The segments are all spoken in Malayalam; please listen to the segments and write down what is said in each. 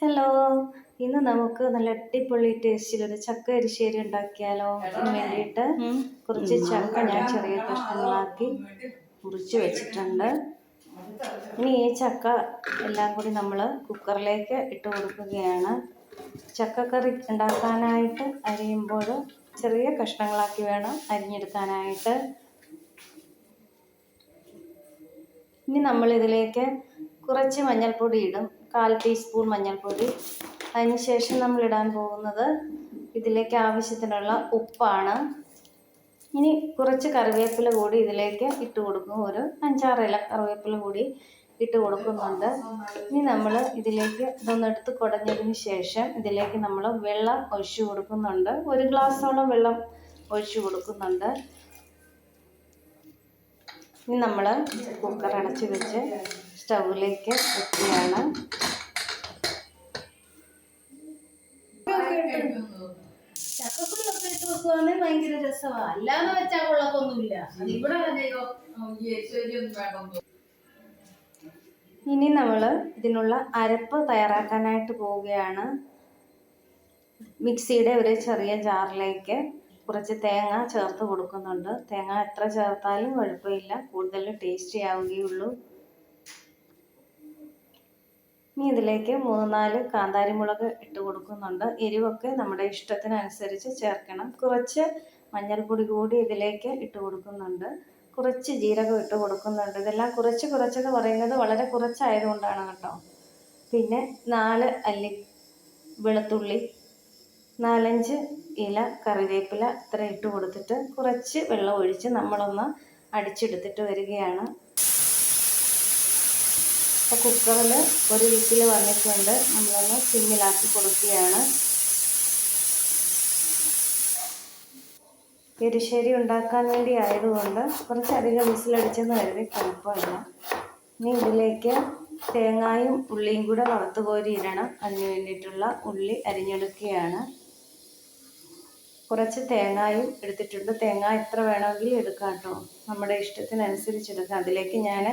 ഹലോ ഇന്ന് നമുക്ക് നല്ല അടിപൊളി ടേസ്റ്റിലൊരു ചക്ക എരിശ്ശേരി ഉണ്ടാക്കിയാലോ അതിന് വേണ്ടിയിട്ട് കുറച്ച് ചക്ക ഞാൻ ചെറിയ കഷ്ണങ്ങളാക്കി മുറിച്ച് വെച്ചിട്ടുണ്ട്. ഇനി ഈ ചക്ക എല്ലാം കൂടി നമ്മൾ കുക്കറിലേക്ക് ഇട്ട് കൊടുക്കുകയാണ്. ചക്കക്കറി ഉണ്ടാക്കാനായിട്ട് അരിയുമ്പോൾ ചെറിയ കഷ്ണങ്ങളാക്കി വേണം അരിഞ്ഞെടുക്കാനായിട്ട്. ഇനി നമ്മളിതിലേക്ക് കുറച്ച് മഞ്ഞൾപ്പൊടി ഇടും. കാൽ ടീസ്പൂൺ മഞ്ഞൾപ്പൊടി. അതിനുശേഷം നമ്മൾ ഇടാൻ പോകുന്നത് ഇതിലേക്ക് ആവശ്യത്തിനുള്ള ഉപ്പാണ്. ഇനി കുറച്ച് കറിവേപ്പില കൂടി ഇതിലേക്ക് ഇട്ട് കൊടുക്കും. ഒരു അഞ്ചാറ് ഇല കറിവേപ്പില കൂടി ഇട്ട് കൊടുക്കുന്നുണ്ട്. ഇനി നമ്മൾ ഇതിലേക്ക് ഇതൊന്നെടുത്ത് കുടഞ്ഞതിന് ശേഷം ഇതിലേക്ക് നമ്മൾ വെള്ളം ഒഴിച്ചു കൊടുക്കുന്നുണ്ട്. ഒരു ഗ്ലാസ്സോളം വെള്ളം ഒഴിച്ചു കൊടുക്കുന്നുണ്ട്. ഇനി നമ്മൾ കുക്കർ അടച്ച് വെച്ച് സ്റ്റൗവിലേക്ക് വെക്കുകയാണ് വെക്കുവാണെങ്കിൽ ഭയങ്കര രസമാ അല്ലാന്ന് വെച്ചാൽ ഇവിടെ ഇനി നമ്മൾ ഇതിനുള്ള അരപ്പ് തയ്യാറാക്കാനായിട്ട് പോവുകയാണ്. മിക്സിയുടെ ഒരു ചെറിയ ജാറിലേക്ക് കുറച്ച് തേങ്ങ ചേർത്ത് കൊടുക്കുന്നുണ്ട്. തേങ്ങ എത്ര ചേർത്താലും കുഴപ്പമില്ല. കൂടുതൽ ടേസ്റ്റി ആവുകയുള്ളൂ. ഇനി ഇതിലേക്ക് മൂന്ന് നാല് കാന്താരി മുളക് ഇട്ട് കൊടുക്കുന്നുണ്ട്. എരിവൊക്കെ നമ്മുടെ ഇഷ്ടത്തിനനുസരിച്ച് ചേർക്കണം. കുറച്ച് മഞ്ഞൾപ്പൊടി കൂടി ഇതിലേക്ക് ഇട്ട് കൊടുക്കുന്നുണ്ട്. കുറച്ച് ജീരകം ഇട്ട് കൊടുക്കുന്നുണ്ട്. ഇതെല്ലാം കുറച്ച് കുറച്ചെന്ന് പറയുന്നത് വളരെ കുറച്ചായതുകൊണ്ടാണ് കേട്ടോ. പിന്നെ നാല് അല്ലി വെളുത്തുള്ളി നാലഞ്ച് ഇല കറിവേപ്പില ഇത്ര ഇട്ട് കൊടുത്തിട്ട് കുറച്ച് വെള്ളം ഒഴിച്ച് നമ്മളൊന്ന് അടിച്ചെടുത്തിട്ട് വരികയാണ്. അപ്പോൾ കുക്കറിൽ ഒരു വിസിൽ വന്നിട്ടുണ്ട്. നമ്മളൊന്ന് സിമ്മിലാക്കി കൊടുക്കുകയാണ്. എരിശ്ശേരി ഉണ്ടാക്കാൻ വേണ്ടി ആയതുകൊണ്ട് കുറച്ചധികം വിസിലടിച്ചെന്ന് കരുതി കുഴപ്പമില്ല. ഇനി ഇതിലേക്ക് തേങ്ങായും ഉള്ളിയും കൂടെ വറുത്ത് കോരി അതിന് വേണ്ടിയിട്ടുള്ള ഉള്ളി അരിഞ്ഞെടുക്കുകയാണ്. കുറച്ച് തേങ്ങായും എടുത്തിട്ടുണ്ട്. തേങ്ങ എത്ര വേണമെങ്കിലും എടുക്കാം കേട്ടോ. നമ്മുടെ ഇഷ്ടത്തിനനുസരിച്ച് എടുക്കാം അതിലേക്ക് ഞാൻ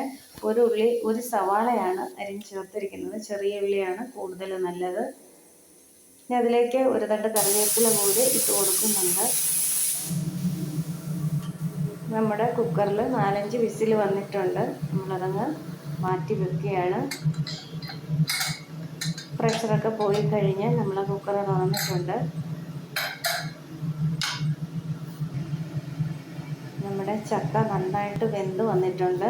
ഒരു ഉള്ളി ഒരു സവാളയാണ് അരിഞ്ഞ് ചേർത്തിരിക്കുന്നത്. ചെറിയ ഉള്ളിയാണ് കൂടുതൽ നല്ലത്. ഇനി അതിലേക്ക് ഒരു തണ്ട് കറിവേപ്പില കൂടി ഇട്ട് കൊടുക്കുന്നുണ്ട്. നമ്മുടെ കുക്കറിൽ നാലഞ്ച് വിസിൽ വന്നിട്ടുണ്ട്. നമ്മളതങ്ങ് മാറ്റി വെക്കുകയാണ്. പ്രഷറൊക്കെ പോയി കഴിഞ്ഞ് നമ്മളെ കുക്കർ തുറന്നിട്ടുണ്ട്. നമ്മുടെ ചക്ക നന്നായിട്ട് വെന്ത് വന്നിട്ടുണ്ട്.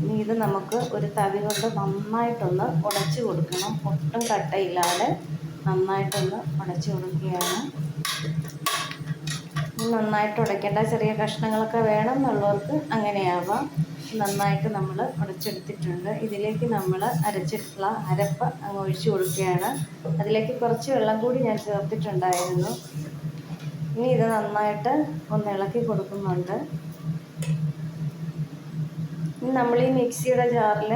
ഇനി ഇത് നമുക്ക് ഒരു തവി കൊണ്ട് നന്നായിട്ടൊന്ന് ഉടച്ചു കൊടുക്കണം. ഒട്ടും കട്ടയില്ലാതെ നന്നായിട്ടൊന്ന് ഉടച്ചു കൊടുക്കുകയാണ്. നന്നായിട്ട് ഉടയ്ക്കേണ്ട ചെറിയ കഷ്ണങ്ങളൊക്കെ വേണം എന്നുള്ളവർക്ക് അങ്ങനെയാവാം. നന്നായിട്ട് നമ്മൾ ഉടച്ചെടുത്തിട്ടുണ്ട്. ഇതിലേക്ക് നമ്മൾ അരച്ചിട്ടുള്ള അരപ്പ് അങ്ങ് ഒഴിച്ചു കൊടുക്കുകയാണ്. അതിലേക്ക് കുറച്ച് വെള്ളം കൂടി ഞാൻ ചേർത്തിട്ടുണ്ടായിരുന്നു. ഇനി ഇത് നന്നായിട്ട് ഒന്ന് ഇളക്കി കൊടുക്കുന്നുണ്ട്. ഇനി നമ്മൾ ഈ മിക്സിയുടെ ജാറിൽ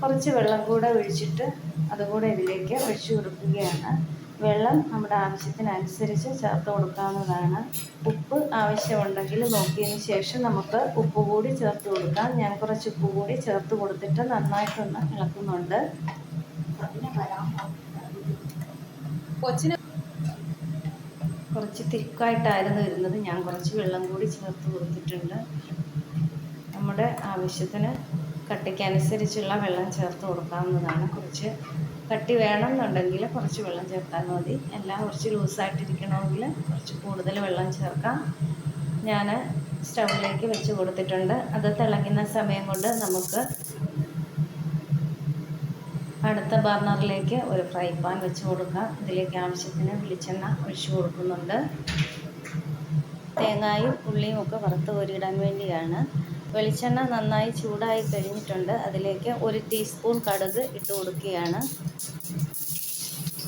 കുറച്ച് വെള്ളം കൂടെ ഒഴിച്ചിട്ട് അതുകൂടെ ഇതിലേക്ക് ഒഴിച്ചു കൊടുക്കുകയാണ്. വെള്ളം നമ്മുടെ ആവശ്യത്തിനനുസരിച്ച് ചേർത്ത് കൊടുക്കാവുന്നതാണ്. ഉപ്പ് ആവശ്യമുണ്ടെങ്കിൽ നോക്കിയതിന് ശേഷം നമുക്ക് ഉപ്പ് കൂടി ചേർത്ത് കൊടുക്കാം. ഞാൻ കുറച്ച് ഉപ്പ് കൂടി ചേർത്ത് കൊടുത്തിട്ട് നന്നായിട്ടൊന്ന് ഇളക്കുന്നുണ്ട്. കൊച്ചിന് കുറച്ച് തിക്കായിട്ടായിരുന്നു വരുന്നത്. ഞാൻ കുറച്ച് വെള്ളം കൂടി ചേർത്ത് കൊടുത്തിട്ടുണ്ട്. നമ്മുടെ ആവശ്യത്തിന് കട്ടിക്കനുസരിച്ചുള്ള വെള്ളം ചേർത്ത് കൊടുക്കാവുന്നതാണ്. കുറച്ച് കട്ടി വേണമെന്നുണ്ടെങ്കിൽ കുറച്ച് വെള്ളം ചേർത്താൽ മതി. എല്ലാം കുറച്ച് ലൂസായിട്ടിരിക്കണമെങ്കിൽ കുറച്ച് കൂടുതൽ വെള്ളം ചേർക്കാം. ഞാൻ സ്റ്റൗവിലേക്ക് വെച്ച് കൊടുത്തിട്ടുണ്ട്. അത് തിളങ്ങുന്ന സമയം കൊണ്ട് നമുക്ക് അടുത്ത ബർണറിലേക്ക് ഒരു ഫ്രൈ പാൻ വെച്ച് കൊടുക്കാം. ഇതിലേക്ക് ആവശ്യത്തിന് വെളിച്ചെണ്ണ ഒഴിച്ചു കൊടുക്കുന്നുണ്ട്. തേങ്ങായും ഉള്ളിയും ഒക്കെ വറുത്ത് കോരിയിടാൻ വേണ്ടിയാണ്. വെളിച്ചെണ്ണ നന്നായി ചൂടായി കഴിഞ്ഞിട്ടുണ്ട്. അതിലേക്ക് ഒരു ടീസ്പൂൺ കടുക് ഇട്ട് കൊടുക്കുകയാണ്.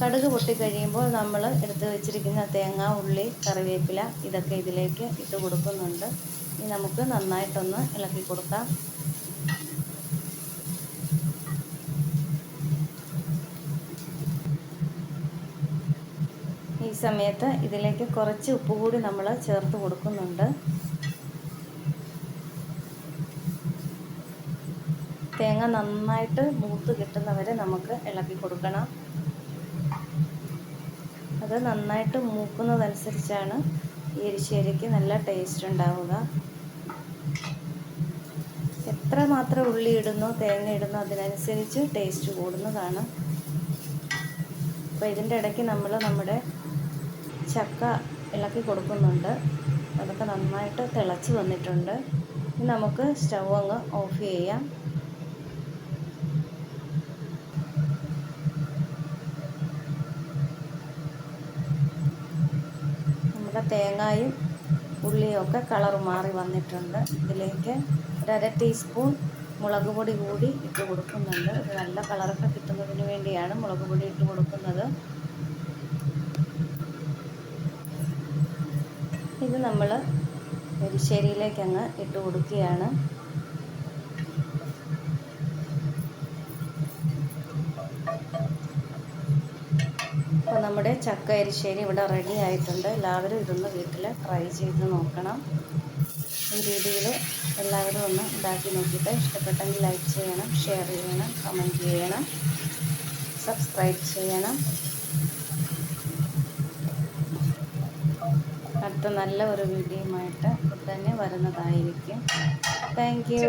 കടുക് പൊട്ടിക്കഴിയുമ്പോൾ നമ്മൾ എടുത്ത് വെച്ചിരിക്കുന്ന തേങ്ങ ഉള്ളി കറിവേപ്പില ഇതൊക്കെ ഇതിലേക്ക് ഇട്ട് കൊടുക്കുന്നുണ്ട്. ഇനി നമുക്ക് നന്നായിട്ടൊന്ന് ഇളക്കി കൊടുക്കാം. സമയത്ത് ഇതിലേക്ക് കുറച്ച് ഉപ്പ് കൂടി നമ്മൾ ചേർത്ത് കൊടുക്കുന്നുണ്ട്. തേങ്ങ നന്നായിട്ട് മൂത്ത് കിട്ടുന്നവരെ നമുക്ക് ഇളക്കി കൊടുക്കണം. അത് നന്നായിട്ട് മൂക്കുന്നതനുസരിച്ചാണ് ഈ എരിശ്ശേരിക്ക് നല്ല ടേസ്റ്റ് ഉണ്ടാവുക. എത്ര മാത്രം ഉള്ളി ഇടുന്നു തേങ്ങ ഇടുന്നു അതിനനുസരിച്ച് ടേസ്റ്റ് കൂടുന്നതാണ്. അപ്പോൾ ഇതിന്റെ ഇടയ്ക്ക് നമ്മൾ നമ്മുടെ ചക്ക ഇളക്കി കൊടുക്കുന്നുണ്ട്. അതൊക്കെ നന്നായിട്ട് തിളച്ച് വന്നിട്ടുണ്ട്. ഇനി നമുക്ക് സ്റ്റവ് അങ്ങ് ഓഫ് ചെയ്യാം. നമ്മുടെ തേങ്ങായും ഉള്ളിയും ഒക്കെ കളർ മാറി വന്നിട്ടുണ്ട്. ഇതിലേക്ക് ഒരു അര ടീസ്പൂൺ മുളക് പൊടി കൂടി ഇട്ട് കൊടുക്കുന്നുണ്ട്. നല്ല കളറൊക്കെ കിട്ടുന്നതിന് വേണ്ടിയാണ് മുളക് പൊടി ഇട്ട് കൊടുക്കുന്നത് ഇത് നമ്മൾ എരിശ്ശേരിയിലേക്ക് അങ്ങ് ഇട്ട് കൊടുക്കുകയാണ്. അപ്പോൾ നമ്മുടെ ചക്ക എരിശ്ശേരി ഇവിടെ റെഡി ആയിട്ടുണ്ട്. എല്ലാവരും ഇതൊന്ന് വീട്ടിൽ ട്രൈ ചെയ്ത് നോക്കണം. ഈ രീതിയിൽ എല്ലാവരും ഒന്ന് ഉണ്ടാക്കി നോക്കിയിട്ട് ഇഷ്ടപ്പെട്ടെങ്കിൽ ലൈക്ക് ചെയ്യണം ഷെയർ ചെയ്യണം കമന്റ് ചെയ്യണം സബ്സ്ക്രൈബ് ചെയ്യണം. അടുത്ത നല്ല ഒരു വീഡിയോയുമായിട്ട് തന്നെ വരുന്നതായിരിക്കും. Thank you